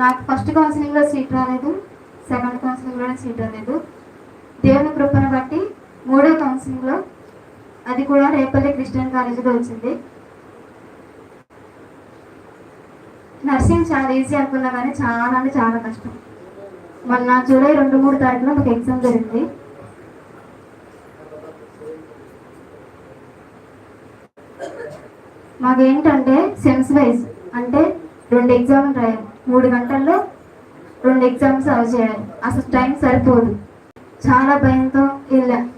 నాకు ఫస్ట్ కౌన్సిలింగ్లో సీట్ రాలేదు సెకండ్ కౌన్సిలింగ్లోనే సీట్ రాలేదు. దేవుని కృపను బట్టి మూడో కౌన్సిలింగ్లో అది కూడా రేపల్లి క్రిస్టియన్ కాలేజీలో వచ్చింది. నర్సింగ్ చాలా ఈజీ అనుకున్నా కానీ చాలా అంటే చాలా కష్టం. మొన్న జూలై రెండు మూడు తారీఖున ఒక ఎగ్జామ్ జరిగింది. మాకేంటంటే సెమ్స్ వైజ్ అంటే రెండు ఎగ్జామ్లు రాయాలి. మూడు గంటల్లో రెండు ఎగ్జామ్స్ అవి చేయాలి. అసలు టైం సరిపోదు. చాలా భయంతో వెళ్ళా.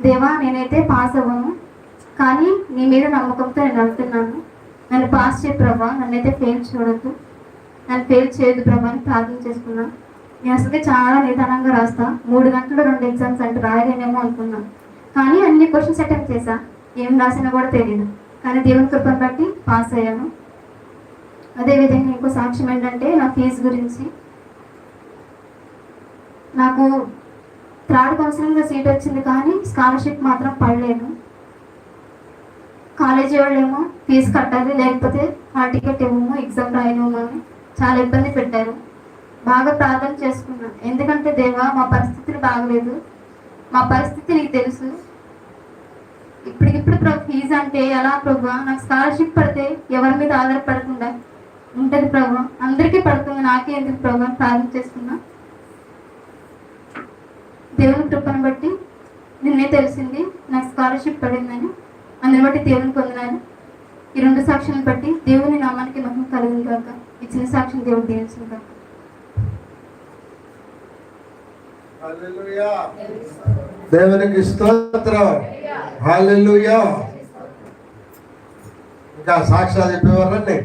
దేవా నేనైతే పాస్ అవ్వను. కానీ నీ మీద నమ్మకంతో నేను వెళ్తున్నాను. నన్ను పాస్ చేయ ప్రభా. నన్నైతే ఫెయిల్ చూడద్దు. నన్ను ఫెయిల్ చేయదు ప్రభా అని ప్రార్థన చేసుకున్నాను నేను అసలు చాలా నిదానంగా రాస్తా. మూడు గంటలు రెండు ఎగ్జామ్స్ అంటే రాయలేనేమో అనుకున్నాను కానీ అన్ని క్వశ్చన్స్ అటెంప్ట్ చేశా. ఏం రాసినా కూడా తెలియదు. కానీ దేవుని కృపను బట్టి పాస్ అయ్యాను. అదేవిధంగా ఇంకో సాక్ష్యం ఏంటంటే నా ఫీజు గురించి. నాకు థర్డ్ కౌన్సిలింగ్లో సీట్ వచ్చింది కానీ స్కాలర్షిప్ మాత్రం పడలేదు. కాలేజీ వాళ్ళేమో ఫీజు కట్టాలి లేకపోతే హాల్ టికెట్ ఇవ్వము ఎగ్జామ్ రాయలేము అని చాలా ఇబ్బంది పెట్టారు. బాగా ప్రార్థన చేసుకున్నాను. ఎందుకంటే దేవా మా పరిస్థితులు బాగలేదు. మా పరిస్థితి నీకు తెలుసు. ఇప్పటికిప్పుడు ప్రభు ఫీజు అంటే ఎలా ప్రభు? నాకు స్కాలర్షిప్ పడితే ఎవరి మీద ఆధారపడకుండా ఉంటుంది ప్రభు. అందరికీ పడుతుంది. నాకే ఎందుకు ప్రభు అని ప్రార్థన దేవుని కృపను బట్టి నిన్నే తెలిసింది నాకు స్కాలర్షిప్ పడిందని. అందుని బట్టి దేవుని పొందినాను. ఈ రెండు సాక్షులను బట్టి దేవుని నామానికి మహిమ కలిగింది కాక ఇచ్చిన సాక్షిని దేవుడు దీవించిన కాక దేవునికి స్తోత్రం. ఇంకా సాక్ష్యాలు చెప్పేవారండి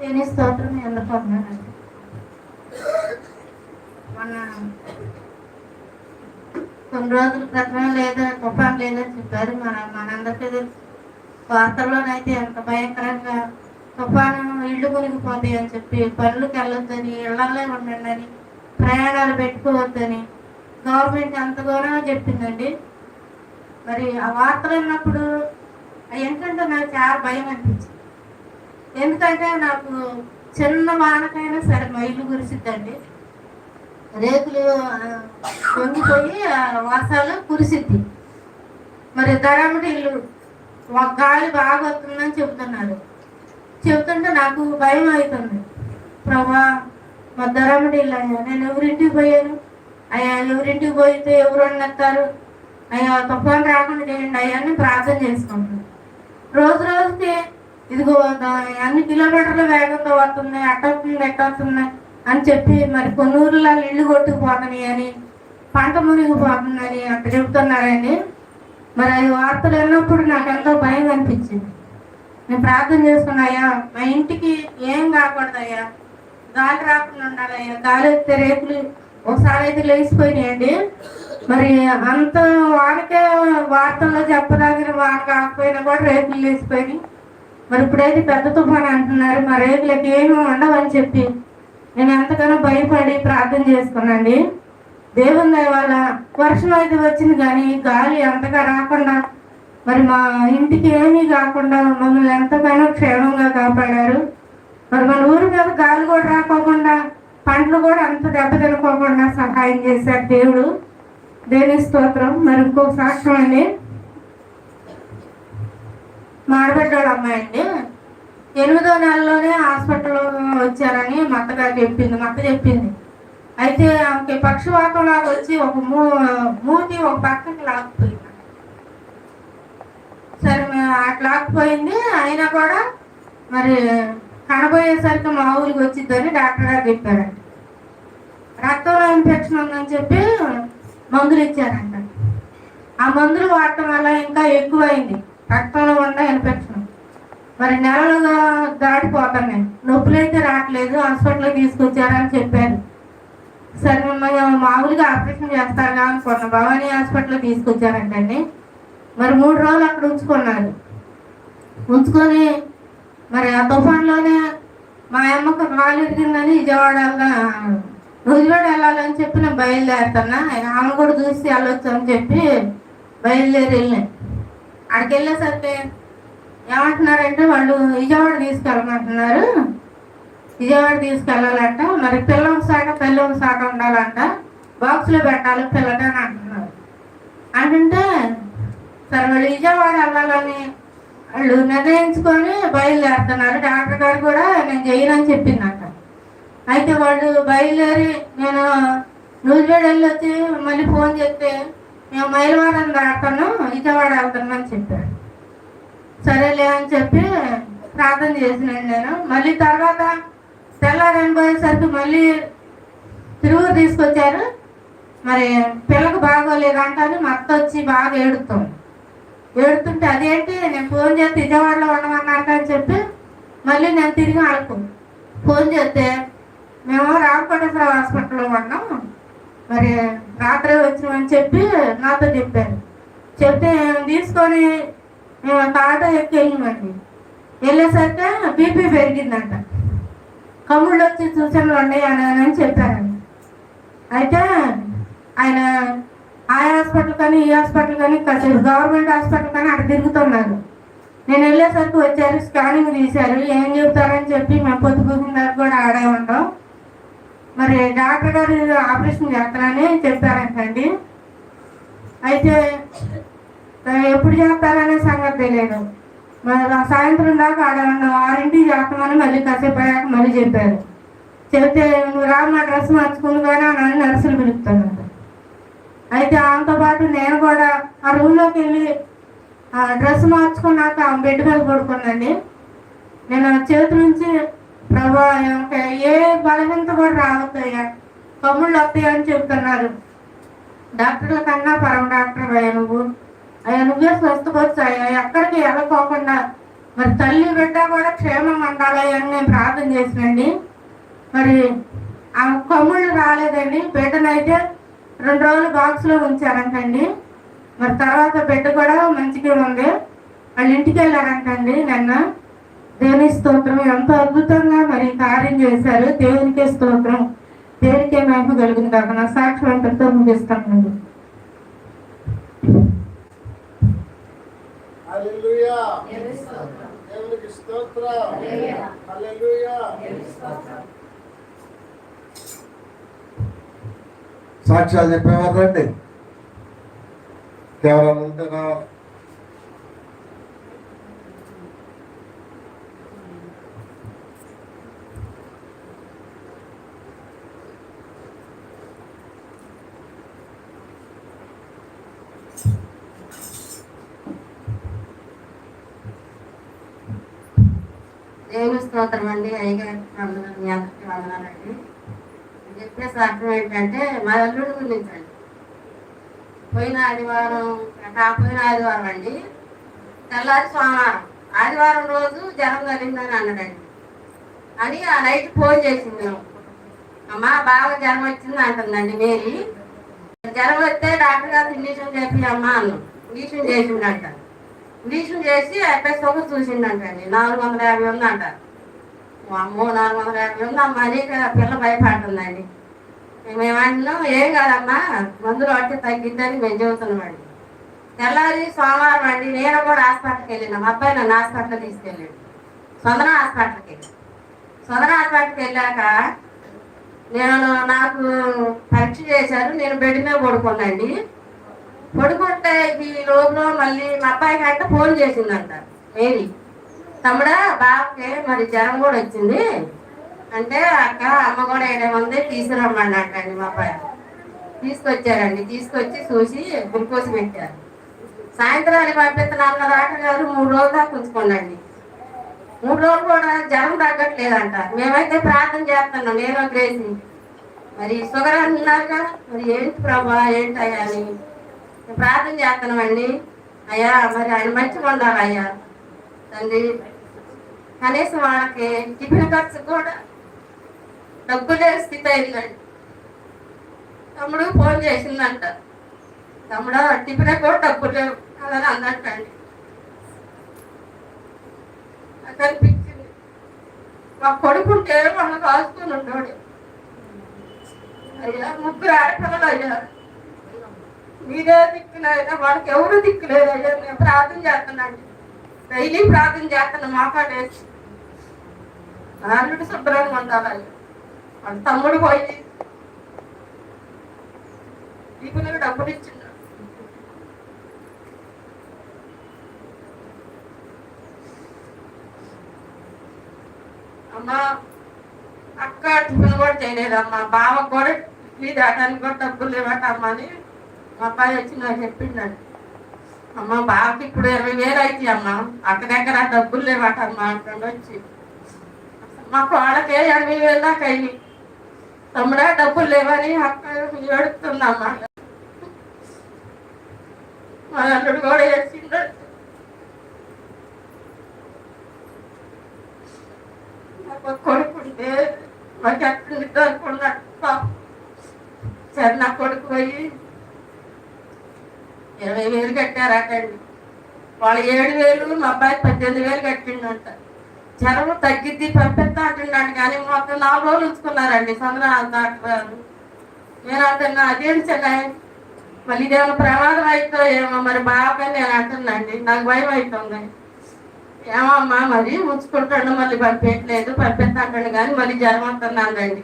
నేనే స్తోత్రం ఎందుకు అన్నానండి మొన్న కొన్ని రోజుల క్రితం లేదా తుఫాన్ లేదని చెప్పారు. మన మనందరికీ తెలుసు. వార్తల్లోనైతే ఎంత భయంకరంగా తుఫాను ఇళ్ళు మునిగిపోతాయి అని చెప్పి పనులకు వెళ్ళొద్దని ఇళ్ళల్లో ఉండండి అని ప్రయాణాలు పెట్టుకోవద్దని గవర్నమెంట్ ఎంతగానో చెప్పిందండి. మరి ఆ వార్తలు విన్నప్పుడు ఏంటంటే నాకు చాలా భయం అనిపించింది. ఎందుకంటే నాకు చిన్న వానకైనా సరే మా ఇల్లు కురిసిద్దండి. రేకులు పొంగిపోయి ఆ వర్షాలు కురిసిద్ది. మరి దరామటి ఇల్లు ఒక గాలి బాగా వస్తుందని చెబుతున్నారు. చెబుతుంటే నాకు భయం అవుతుంది. ప్రభా మా దరామటి ఇల్లు అయ్యా నేను ఎవరింటికి పోయాను? అయ్యా ఎవరింటికి పోయితే ఎవరు వండేస్తారు అయ్యా తుఫాన్ రాకుండా చేయండి అయ్యా అని ప్రార్థన చేసుకుంటున్నాను రోజు రోజుకి ఇదిగో అన్ని కిలోమీటర్ల వేగంతో వస్తున్నాయి అట్టవుతుంది ఎట్టవుతున్నాయి అని చెప్పి మరి కొన్ని ఊర్లలో ఇల్లు కొట్టుకుపోతున్నాయి అని పంట మునిగిపోతుందని అంత చెబుతున్నారని మరి అది వార్తలు విన్నప్పుడు నాకు ఎంతో భయం అనిపించింది. నేను ప్రార్థన చేసుకున్నా మా ఇంటికి ఏం కాకూడదయ్యా? గాలి రాకుండా ఉండాలయ్యా. గాలి వస్తే రేపులు ఒకసారి అయితే లేచిపోయినాయండి. మరి అంత వాడికే వార్తల్లో చెప్పదగిన వాడు కాకపోయినా కూడా రేపులు లేచిపోయినాయి. మరి ఇప్పుడైతే పెద్ద తుఫాన్ అంటున్నారు. మా రేపులకి ఏమి ఉండవని చెప్పి నేను ఎంతగానో భయపడి ప్రార్థన చేసుకున్నాండి దేవుని దయ వల్ల వర్షం అయితే వచ్చింది కానీ గాలి అంతగా రాకుండా మరి మా ఇంటికి ఏమీ కాకుండా మమ్మల్ని ఎంతగానో క్షేమంగా కాపాడారు. మరి మన ఊరి మీద గాలి కూడా రాకోకుండా పంటలు కూడా అంత దెబ్బ తినకోకుండా సహాయం చేశారు దేవుడు. దేవుని స్తోత్రం. మరి ఇంకొక సాక్ష్యం అండి. మాడబెట్టాడు అమ్మాయి అండి. ఎనిమిదో నెలలోనే హాస్పిటల్లో వచ్చారని మా అత్తగారు చెప్పింది మా అత్త చెప్పింది. అయితే ఆమెకి పక్షవాతం లాగా వచ్చి ఒక మూ మూతి ఒక పక్కకి లాక్కుపోయింది. సరే అట్లా లాక్కుపోయింది. అయినా కూడా మరి కనబోయేసరికి మా ఊరికి వచ్చిద్దని డాక్టర్ గారు చెప్పారంట. రక్తంలో ఇన్ఫెక్షన్ ఉందని చెప్పి మందులు ఇచ్చారంట. ఆ మందులు వాడటం వల్ల ఇంకా ఎక్కువైంది. రక్తంలో ఉన్న ఇన్ఫెక్షన్. మరి నెలలుగా దాటిపోతాను నొప్పులు అయితే రావట్లేదు హాస్పిటల్కి తీసుకొచ్చారని చెప్పాను సరే మిమ్మల్ని మామూలుగా ఆపరేషన్ చేస్తారా అనుకున్న. భవానీ హాస్పిటల్ తీసుకొచ్చారంటండి మరి మూడు రోజులు అక్కడ ఉంచుకున్నారు. ఉంచుకొని మరి ఆ తుఫాన్లోనే మా అమ్మకు కాలు ఇరిగిందని విజయవాడ వెళ్దాం వెళ్ళాలని చెప్పి నేను బయలుదేరుతున్నా. ఆయన ఆమె కూడా చూసి వెళ్ళొచ్చు అని చెప్పి బయలుదేరి వెళ్ళాను. అక్కడికి వెళ్ళేసరికి ఏమంటున్నారంటే వాళ్ళు విజయవాడ తీసుకెళ్ళమంటున్నారు. విజయవాడ తీసుకెళ్ళాలంట. మరి పిల్లల శాఖ పిల్లల శాఖ ఉండాలంట. బాక్స్లో పెట్టాలి పిల్లగా అని అంటున్నారు. అంటుంటే సరే వాళ్ళు విజయవాడ వెళ్ళాలని వాళ్ళు నిర్ణయించుకొని బయలుదేరుతున్నారు. డాక్టర్ గారు కూడా నేను చేయనని చెప్పిందంట. అయితే వాళ్ళు బయలుదేరి నేను నూజివేడు వెళ్ళి వచ్చి మళ్ళీ ఫోన్ చేస్తే మేము మైలవారం దాటుతాను విజయవాడ వెళ్తున్నామని చెప్పాడు సరేలే అని చెప్పి ప్రార్థన చేసినాను నేను. మళ్ళీ తర్వాత తెల్లారని పోయేసరికి మళ్ళీ తిరుగు తీసుకొచ్చారు. మరి పిల్లకు బాగోలేదు అని మా అత్త వచ్చి బాగా ఏడుతాం ఏడుతుంటే అదేంటి నేను ఫోన్ చేస్తే విజయవాడలో ఉండమన్నాక అని చెప్పి మళ్ళీ నేను తిరిగి ఆడుకో. ఫోన్ చేస్తే మేము రామకోటేశ్వర హాస్పిటల్లో ఉన్నాం. మరి రాత్రి వచ్చినామని చెప్పి నాతో చెప్పారు. చెప్తే తీసుకొని మేము తాట ఎక్కి వెళ్ళినామండి వెళ్ళేసరికి బీపీ పెరిగిందంట. కమ్ముళ్ళు వచ్చి సూచనలు ఉన్నాయి అని అని చెప్పారండి అయితే ఆయన ఆ హాస్పిటల్ కానీ ఈ హాస్పిటల్ కానీ కాసేపు గవర్నమెంట్ హాస్పిటల్ కానీ అక్కడ తిరుగుతున్నారు. నేను వెళ్ళేసరికి వచ్చారు స్కానింగ్ తీశారు ఏం చెబుతారని చెప్పి మేము పొద్దు దాకా కూడా ఆడే ఉంటాం మరి డాక్టర్ గారు ఆపరేషన్ చేస్తారని చెప్పారంటండి. అయితే ఎప్పుడు చేస్తారనే సంగతి తెలియదు. మరి సాయంత్రం దాకా ఆడే ఆరింటికి చేస్తామని మళ్ళీ కాసేపు అయ్యాక మళ్ళీ చెప్పారు. చెప్తే నువ్వు రా నా డ్రెస్ మార్చుకుని కానీ అని నర్సులు పిలుపుతున్నారు అయితే ఆమెతో పాటు నేను కూడా ఆ రూమ్లోకి వెళ్ళి ఆ డ్రెస్ మార్చుకున్నాక ఆమె బెడ్ మీద పడుకున్నాండి నేను చేతి నుంచి ప్రభా ఏ బలహీనత కూడా రావద్దయ్యా కమ్ముళ్ళు వస్తాయని చెప్తున్నారు. డాక్టర్ల కన్నా పరమ డాక్టర్ అయ్యా నువ్వు. అయ్యా నువ్వే స్వస్థపరచు ఎక్కడికి వెళ్ళకోకుండా. మరి తల్లి బిడ్డ కూడా క్షేమం ఉండాలి అని నేను ప్రార్థన చేసినండి. మరి ఆ కమ్ముళ్ళు రాలేదండి. బిడ్డనైతే రెండు రోజులు బాక్స్లో ఉంచారంటండి. మరి తర్వాత బిడ్డ కూడా మంచిగా ఉంది. వాళ్ళ ఇంటికి వెళ్ళారంటండి నిన్న. దేవుని స్తోత్రం ఎంతో అద్భుతంగా మరి కార్యం చేశారు. దేవునికే స్తోత్రం. దేవునికే మహిమ కలుగుతుంది కాక నా సాక్షి అంతటితో ముగిస్తానండి. హల్లెలూయా. దేవునికి స్తోత్రం. హల్లెలూయా. సాక్ష్యాలు చెప్పేవారు రండి ఎవరైనా ఉంటే రావాలి మంది అయ్యగారికి వందనాలు వందనాలండి చెప్పిన సాక్ష్యం ఏంటంటే మా అల్లుడి గురించి. అండి పోయిన ఆదివారం కాకపోయిన ఆదివారం అండి. తెల్లారి సోమవారం. ఆదివారం రోజు జ్వరం కలిగిందని అన్నాడండి. అని ఆ నైట్ ఫోన్ చేసింది. మేము అమ్మా బాగా జ్వరం వచ్చింది అంటుందండి మేరీ. జ్వరం వస్తే డాక్టర్ గారు ఇంజక్షన్ చెప్పి అమ్మా అన్నాం ఇంజక్షన్ చేసిండంట ఇంజక్షన్ చేసి అక్కడ సొగ చూసిండంటండి నాలుగు వందల యాభై ఉంది అమ్మో నాలుగు వందల యాభై ఉంది అమ్మ? పిల్ల భయపడుతుందండి. మేము అంటున్నాం ఏం కాదమ్మా మందులు పడితే తగ్గిద్దని మేము చెబుతున్నామండి తెల్లారి సోమవారం అండి నేను కూడా హాస్పిటల్కి వెళ్ళిన. మా అబ్బాయి నన్ను హాస్పిటల్ తీసుకెళ్ళాడు. సొందన హాస్పిటల్కి సొందన హాస్పిటల్కి వెళ్ళాక నేను నాకు పరీక్ష చేశారు నేను బెడ్ మీద పడుకున్నాండి పడుకుంటే ఈ లోపల మళ్ళీ మా అబ్బాయికి అంటే ఫోన్ చేసిందంట మేరీ తమ్ముడా బాబుకి మరి జ్వరం కూడా వచ్చింది. అంటే అక్క అమ్మ కూడా ఏడేమంది తీసుకురమ్మండి అండి మా అబ్బాయి. తీసుకొచ్చారండి తీసుకొచ్చి చూసి గ్లూకోజ్ పెట్టారు. సాయంత్రానికి పంపిస్తున్నాను కదా డాక్టర్ గారు మూడు రోజులు దాకా ఉంచుకోండి మూడు రోజులు కూడా జ్వరం తగ్గట్లేదంట. మేమైతే ప్రార్థన చేస్తున్నాం నేను గ్రేసి మరి షుగర్ అంటున్నారుగా మరి ఏంటి ప్రభా ఏంటయ్యా అని. ప్రార్థన చేస్తున్నామండి. అయ్యా మరి ఆయన మంచిగా ఉండాలి అయ్యా తండ్రి కనీసం వాళ్ళకి టిఫిన్ ఖర్చు కూడా డబ్బు లేని స్థితి అయిందండి తమ్ముడు ఫోన్ చేసిందంట. తమ్ముడు టిఫిన్ కూడా డబ్బు లేవు అలా అన్నట్టండి నాకు అనిపించింది మా కొడుకుంటే మనం రాసుకొని ఉండోడు అయ్యా ముగ్గురు ఆడపిల్లలు అయ్యారు మీరే దిక్కులేదా వాళ్ళకి ఎవరు దిక్కులేదు అయ్యా నేను ప్రార్థన చేస్తున్నాండి డైలీ ప్రార్థన చేస్తున్నా మాట్లాడేసి. నాలుగు శుభ్రంగా ఉండాలి. అయ్యా వాళ్ళ తమ్ముడు పోయి ఇప్పుడు డబ్బులు ఇచ్చిండు. అమ్మా అక్క టిఫిన్ కూడా చేయలేదమ్మా. బావ కూడా ఇడ్లీ దాటానికి కూడా డబ్బులు లేవట అని మా అబ్బాయి వచ్చి నాకు చెప్పిండండి అమ్మ బాబుకి ఇప్పుడు ఇరవై వేలు అయితే అమ్మ. అక్క దగ్గర డబ్బులు లేవట అమ్మ అంటుండు వచ్చి. మా కోడకే ఇరవై వేలు దాకా అయ్యి. తమ్ముడా డబ్బులు లేవని అక్క ఏడుతుందమ్మా మా అల్లుడు కూడా వేసిండు కొడుకుంటే మాకు ఎక్కడ నిద్రకుండా సరే నా కొడుకు పోయి ఇరవై వేలు కట్టారాటండి వాళ్ళు ఏడు వేలు మా అబ్బాయి పద్దెనిమిది వేలు కట్టిండంట. జ్వరం తగ్గిద్ది పంపిస్తా అంటున్నాడు. కానీ మొత్తం నాలుగు రోజులు ఉంచుకున్నారండి చంద్రనాథ్ డాక్టర్ నేను అంటున్నా అదేంటి చెన్నాయి మళ్ళీ ఇదేమైనా ప్రమాదం అవుతుందో ఏమో మరి బాగా నేను అంటున్నాండి. నాకు భయం అవుతుంది ఏమమ్మా మరి ఉంచుకుంటాడు మళ్ళీ పంపించలేదు పంపిస్తాంటాడు కానీ మళ్ళీ జ్వరం వస్తున్నానండి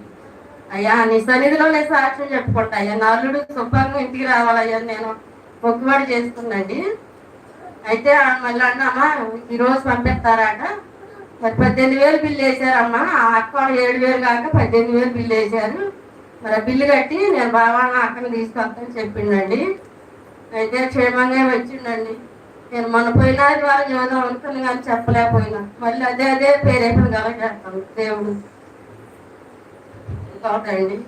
అయ్యా నీ సన్నిధిలో నేను సాక్ష్యం చెప్పుకుంటా. అయ్యా నల్లుడు శుభ్రంగా ఇంటికి రావాలయ్యా నేను. మొక్కుబడి చేస్తుందండి. అయితే మళ్ళీ అన్నమ్మా ఈరోజు పంపిస్తారాట? మరి పద్దెనిమిది వేలు బిల్లు వేసారమ్మా ఆ అక్క ఏడు వేలు కాక పద్దెనిమిది వేలు బిల్లు వేశారు. మరి బిల్లు కట్టి నేను బాబా అక్కని తీసుకొస్తాను చెప్పిండండి. అయితే క్షేమంగా వచ్చిండండి. నేను మొన్న పోయినా ద్వారా ఏదో అనుకుని కానీ చెప్పలేకపోయినా. మళ్ళీ అదే అదే పేరేపని కలగేస్తాను దేవుడు ఇంకొకటండి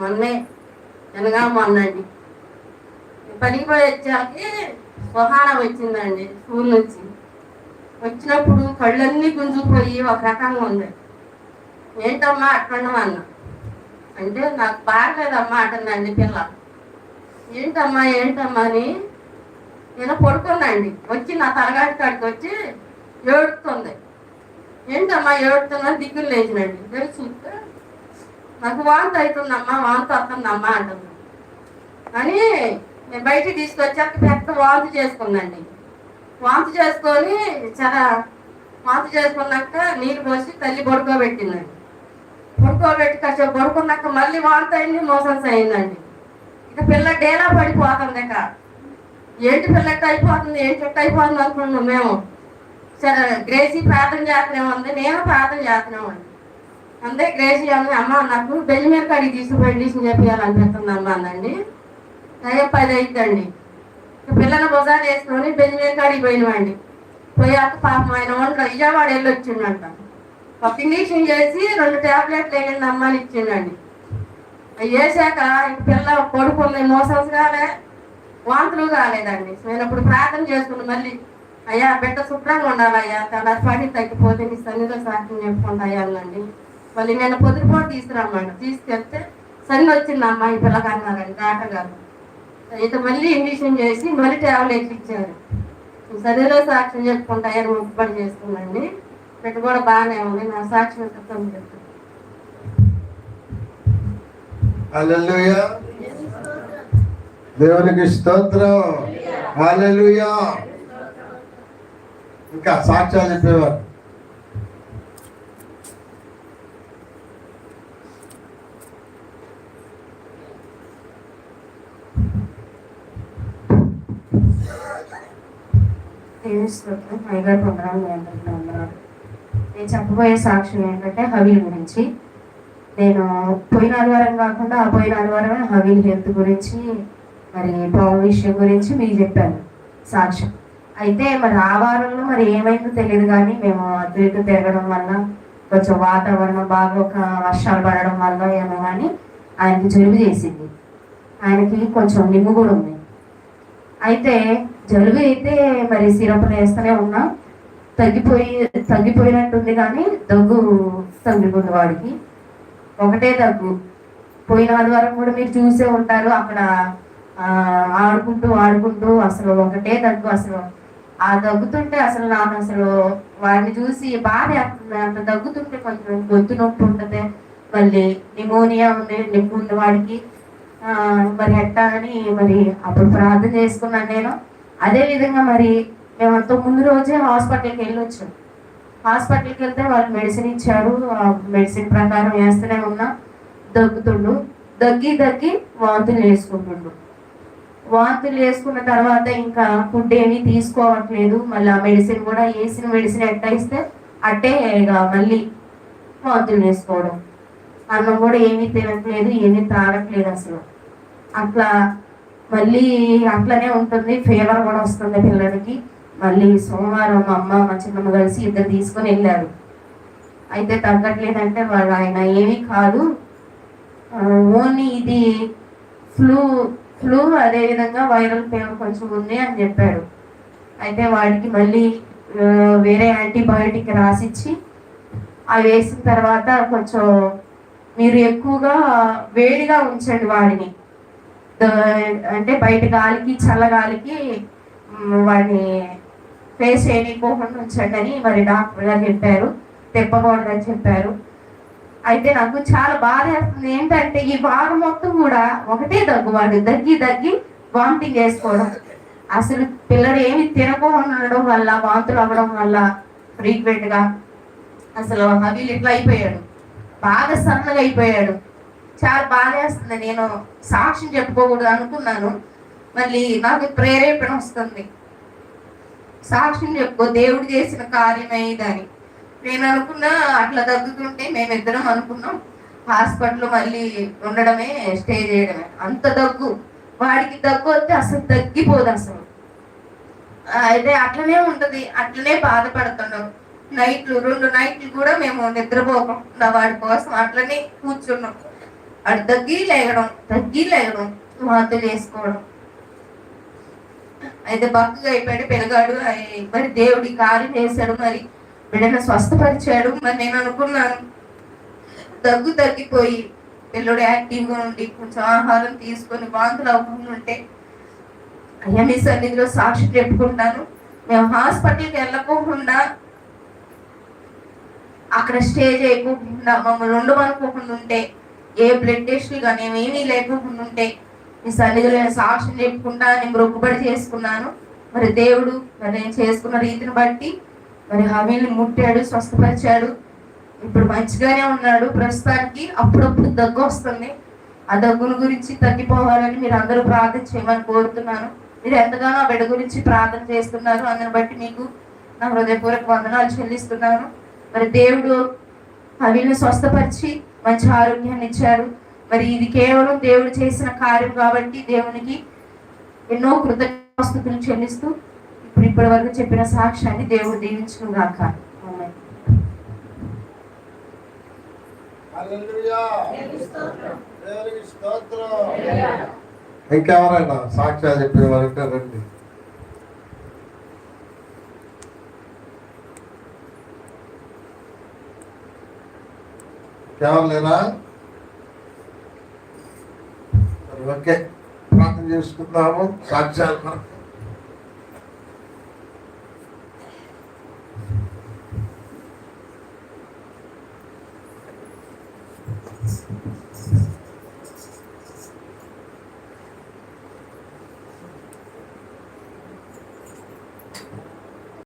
మొన్నే అనగా మొన్నండి. పనికి పోయి సుహాన వచ్చిందండి స్కూల్ నుంచి. వచ్చినప్పుడు కళ్ళన్నీ గుంజుకుపోయి ఒక రకంగా ఉంది. ఏంటమ్మా అట్లా అన్న? అంటే నాకు బాగలేదమ్మా అంటుందండి పిల్ల. ఏంటమ్మా ఏంటమ్మా అని నేను పడుకున్నాండి. వచ్చి నా తలగాటి కాడికి వచ్చి ఏడుతుంది. ఏంటమ్మా ఏడుతున్నా దిగులు లేచినండి. దగ్గర చూస్తే నాకు వాంత అవుతుందమ్మా వాంత వస్తుందమ్మా అంటుంది. అని నేను బయటికి తీసుకొచ్చాక పెద్ద వాంతి చేసుకుందండి. వాంతి చేసుకొని చాలా వాంతి చేసుకున్నాక నీళ్ళు పోసి తల్లి పడుకోబెట్టిందండి. పడుకోబెట్టి కాసేపు పడుకున్నాక మళ్ళీ వాంతి అయింది మోసన్స్ అయిందండి. ఇక పిల్ల డేలా పడిపోతుంది ఇక. ఏంటి పిల్లకి అయిపోతుంది ఏంటి ఎట్ట అయిపోతుంది అనుకున్నాం మేము. సరే గ్రేసీ ప్రార్థన చేస్తున్నాం ఉంది నేను ప్రార్థన చేస్తున్నాం అండి అంతే గ్రేసీ అంది అమ్మ నాకు బెల్లిమీర కడిగి తీసుకుపోయి చెప్పాలనిపిస్తుంది అమ్మ అందండి అయ్యో పది అయిద్దండి పిల్లల భుజాలు వేసుకొని బెంజమీన్ కాడికి పోయినవండి పోయాక పాపం ఆయన ఒంట్లో విజయవాడ వెళ్ళి వచ్చిండంట ఒక ఇంజక్షన్ చేసి రెండు టాబ్లెట్లు వేయండి అమ్మ అని ఇచ్చిండండి అవి వేసాక పిల్ల పడుకుంది మోసల్స్ కాలే వాంతులు కాలేదండి. నేను అప్పుడు ప్రార్థన చేసుకుని మళ్ళీ అయ్యా బిడ్డ శుభ్రంగా ఉండాలయ్యా తన పని తగ్గిపోతే నీ సన్నిలో సాక్ష్యం చెప్పుకుంటా అయ్యానండి మళ్ళీ నేను పొద్దుపోటు తీసుకురామండి తీసుకెళ్తే సన్ని వచ్చిందమ్మా ఈ పిల్లగారు అన్నారండి డాక్టర్ గారు అయితే మళ్ళీ ఇంజక్షన్ చేసి మళ్ళీ టాబ్లెట్లు ఇచ్చారు సరేలో సాక్ష్యం చెప్పుకుంటా అయ్యా ముక్కుబడి చేసుకున్నాండి బిడ్డ కూడా బాగానే ఉంది నా సాక్ష్యం చెప్తాను చెప్తాను దేవునికి స్తోత్రం. హల్లెలూయా. ఇంకా సాక్ష్యాలు చెప్పేవారు. స్తోత్రం మైగారు పొందడం నియంత్రణ ఉన్నారు నేను చెప్పబోయే సాక్ష్యం ఏంటంటే హవీల్ గురించి. నేను పోయిన ఆదివారం కాకుండా ఆ పోయిన ఆదివారమే హవీల్ హెల్త్ గురించి మరి పాము విషయం గురించి మీకు చెప్పాను. సాక్ష్యం. అయితే మరి ఆ వారంలో మరి ఏమైందో తెలియదు కానీ మేము అటు ఇటు తిరగడం వల్ల కొంచెం వాతావరణం బాగా ఒక వర్షాలు పడడం వల్ల ఏమో కానీ ఆయనకి జలుబు చేసింది. ఆయనకి కొంచెం నిమ్ము కూడా ఉంది. అయితే జలుబు అయితే మరి సిరప్ వేస్తూనే ఉన్నా. తగ్గిపోయి తగ్గిపోయినట్టుంది కానీ దగ్గు తగ్గిపోయింది వాడికి. ఒకటే దగ్గు. పోయిన ఆదివారం కూడా మీరు చూసే ఉంటారు అక్కడ ఆడుకుంటూ ఆడుకుంటూ అసలు ఒకటే దగ్గు అసలు. ఆ దగ్గుతుంటే అసలు నాకు అసలు వాడిని చూసి బాధ అంత దగ్గుతుంటే కొంచెం గొంతు నొప్పి ఉంటుంది మళ్ళీ నిమోనియా ఉంది నిప్పు ఉంది వాడికి. మరి ఎట్టా అని మరి అప్పుడు ప్రార్థన చేసుకున్నాను నేను. అదేవిధంగా మరి మేము అంత ముందు రోజే హాస్పిటల్కి వెళ్ళొచ్చాం. హాస్పిటల్కి వెళ్తే వాళ్ళు మెడిసిన్ ఇచ్చారు ఆ మెడిసిన్ ప్రకారం వేస్తూనే ఉన్నా. దగ్గుతుండు. దగ్గి దగ్గి వాంతులు వేసుకుంటుండు. వాంతులు వేసుకున్న తర్వాత ఇంకా ఫుడ్ ఏమీ తీసుకోవట్లేదు. మళ్ళీ ఆ మెడిసిన్ కూడా వేసిన మెడిసిన్ ఎట్ట ఇస్తే అట్టే ఇక మళ్ళీ వాంతులు వేసుకోవడం. అన్నం కూడా ఏమీ తినట్లేదు ఏమీ తాగట్లేదు అసలు. అట్లా మళ్ళీ అట్లనే ఉంటుంది. ఫీవర్ కూడా వస్తుంది పిల్లడికి మళ్ళీ సోమవారం మా అమ్మ మా చిన్నమ్మ కలిసి ఇద్దరు తీసుకొని వెళ్ళారు. అయితే తగ్గట్లేదంటే వాళ్ళు ఆయన ఏమీ కాదు. ఓన్లీ ఇది ఫ్లూ ఫ్లూ అదేవిధంగా వైరల్ ఫీవర్ కొంచెం ఉంది అని చెప్పాడు. అయితే వాడికి మళ్ళీ వేరే యాంటీబయోటిక్ రాసిచ్చి అవి వేసిన తర్వాత కొంచెం మీరు ఎక్కువగా వేడిగా ఉంచండి వాడిని. అంటే బయట గాలికి చల్లగాలికి వాడిని ఫేస్ చేయనిపోకుండా ఉంచండి అని మరి డాక్టర్ గారు చెప్పారు. తెప్పకూడదు అని చెప్పారు. అయితే నాకు చాలా బాధ వేస్తుంది. ఏంటంటే ఈ వారం మొత్తం కూడా ఒకటే దగ్గు వాడు. దగ్గి దగ్గి వామిటింగ్ చేసుకోవడం అసలు పిల్లలు ఏమి తినకుండా ఉండడం వల్ల వాంతులు అవ్వడం వల్ల ఫ్రీక్వెంట్గా అసలు హబీలు ఇట్లా అయిపోయాడు. బాగా సన్నగా అయిపోయాడు. చాలా బాధ వేస్తుంది. నేను సాక్ష్యం చెప్పుకోకూడదు అనుకున్నాను. మళ్ళీ నాకు ప్రేరేపణ వస్తుంది. సాక్ష్యం చెప్పుకో దేవుడు చేసిన కార్యమే ఇదని. నేను అనుకున్నా అట్లా తగ్గుతుంటే మేమిద్దరం అనుకున్నాం. హాస్పిటల్ మళ్ళీ ఉండడమే స్టే చేయడమే. అంత దగ్గు. వాడికి దగ్గు వస్తే అసలు తగ్గిపోదు అసలు. అయితే అట్లనే ఉంటుంది. అట్లనే బాధపడుతున్నాం. నైట్లు రెండు నైట్లు కూడా మేము నిద్రపోకుండా వాడి కోసం అట్లనే కూర్చున్నాం. అటు తగ్గి లేగడం తగ్గి లేగడం వాంతులు వేసుకోవడం. అయితే బక్కగా అయిపోయాడు పిలగాడు మరి దేవుడి కార్యం చేశాడు మరి బిడ్డను స్వస్థపరిచాడు మరి నేను అనుకున్నాను. దగ్గు తగ్గిపోయి పిల్లడు యాక్టివ్గా ఉండి కొంచెం ఆహారం తీసుకొని వాంతులు అవ్వకుండా ఉంటే అయ్యా మీ సన్నిధిలో సాక్షి చెప్పుకుంటాను. మేము హాస్పిటల్కి వెళ్ళకోకుండా అక్కడ స్టే చేయకోకుండా మమ్మల్ని ఉండమనుకోకుండా ఉంటే ఏ బ్లడ్ టెస్ట్లు కానీ ఏమీ లేకుండా ఉంటే మీ సన్నిధిలో సాక్ష్యం చెప్పుకుంటా నేను మొక్కుబడి చేసుకున్నాను. మరి దేవుడు మరి నేను చేసుకున్న రీతిని బట్టి మరి హామీని ముట్టాడు స్వస్థపరిచాడు. ఇప్పుడు మంచిగానే ఉన్నాడు. ప్రస్తుతానికి అప్పుడప్పుడు దగ్గు వస్తుంది. ఆ దగ్గుని గురించి తగ్గిపోవాలని మీరు అందరూ ప్రార్థన చేయమని కోరుతున్నాను. మీరు ఎంతగానో ఆ బిడ్డ గురించి ప్రార్థన చేస్తున్నారు. అందుని బట్టి మీకు నా హృదయపూర్వక వందనాలు చెల్లిస్తున్నాను. మరి దేవుడు అవిని స్వస్థపరిచి మంచి ఆరోగ్యాన్ని ఇచ్చారు మరి ఇది కేవలం దేవుడు చేసిన కార్యం కాబట్టి దేవునికి ఎన్నో కృతజ్ఞతలు చెల్లిస్తూ ఇప్పుడు ఇప్పటి వరకు చెప్పిన సాక్ష్యాన్ని దేవుడు దీవించును గాక ఆమేన్. హల్లెలూయా. దేవునికి స్తోత్రం ఇంకెవరైనా సాక్ష్యాలు చెప్పే వరకు రండి లేరా? మరి ఓకే. ప్రార్థన చేసుకుందాము. సాక్ష్యాలు కొరకు